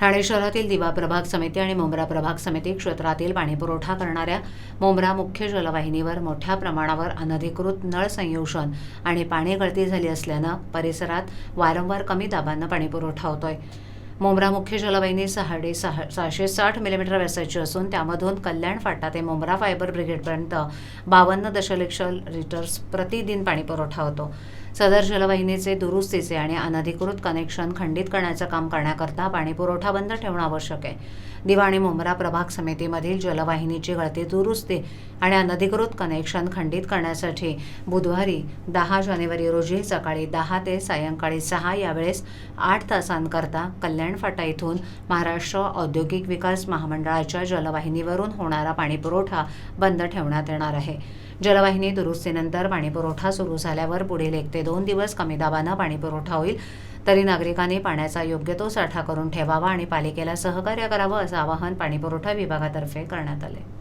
ठाणे शहरातील दिवा प्रभाग समिती आणि मुंब्रा प्रभाग समिती क्षेत्रातील पाणीपुरवठा करणाऱ्या मुंब्रा मुख्य जलवाहिनीवर मोठ्या प्रमाणावर अनधिकृत नळ संयोजन आणि पाणी गळती झाली असल्यानं परिसरात वारंवार कमी दाबानं पाणीपुरवठा होतोय. मुंब्रा मुख्य जलवाहिनी सहाडे सहा सहाशे साठ मिलीमीटर व्यासाची असून त्यामधून कल्याण फाटा ते मुंब्रा फायबर ब्रिगेडपर्यंत बावन्न दशलक्ष लिटर्स प्रतिदिन पाणीपुरवठा होतो. सदर जलवाहिनीचे दुरुस्तीचे आणि अनधिकृत कनेक्शन खंडित करण्याचं काम करण्याकरता पाणीपुरवठा बंद ठेवणं आवश्यक आहे. दिवाणी मुंब्रा प्रभाग समितीमधील जलवाहिनीची गळती दुरुस्ती आणि अनधिकृत कनेक्शन खंडित करण्यासाठी बुधवारी दहा जानेवारी रोजी सकाळी दहा ते सायंकाळी सहा यावेळेस आठ तासांकरता कल्याण फाटा इथून महाराष्ट्र औद्योगिक विकास महामंडळाच्या जलवाहिनीवरून होणारा पाणीपुरवठा बंद ठेवण्यात येणार आहे. जलवाहिनी दुरुस्तीनंतर पाणीपुरवठा सुरू झाल्यावर पुढील एक ते दोन दिवस कमी दाबानं पाणीपुरवठा होईल. तरी नागरिकांनी पाण्याचा योग्य तो साठा करून ठेवावा आणि पालिकेला सहकार्य करावं असं आवाहन पाणीपुरवठा विभागातर्फे करण्यात आले.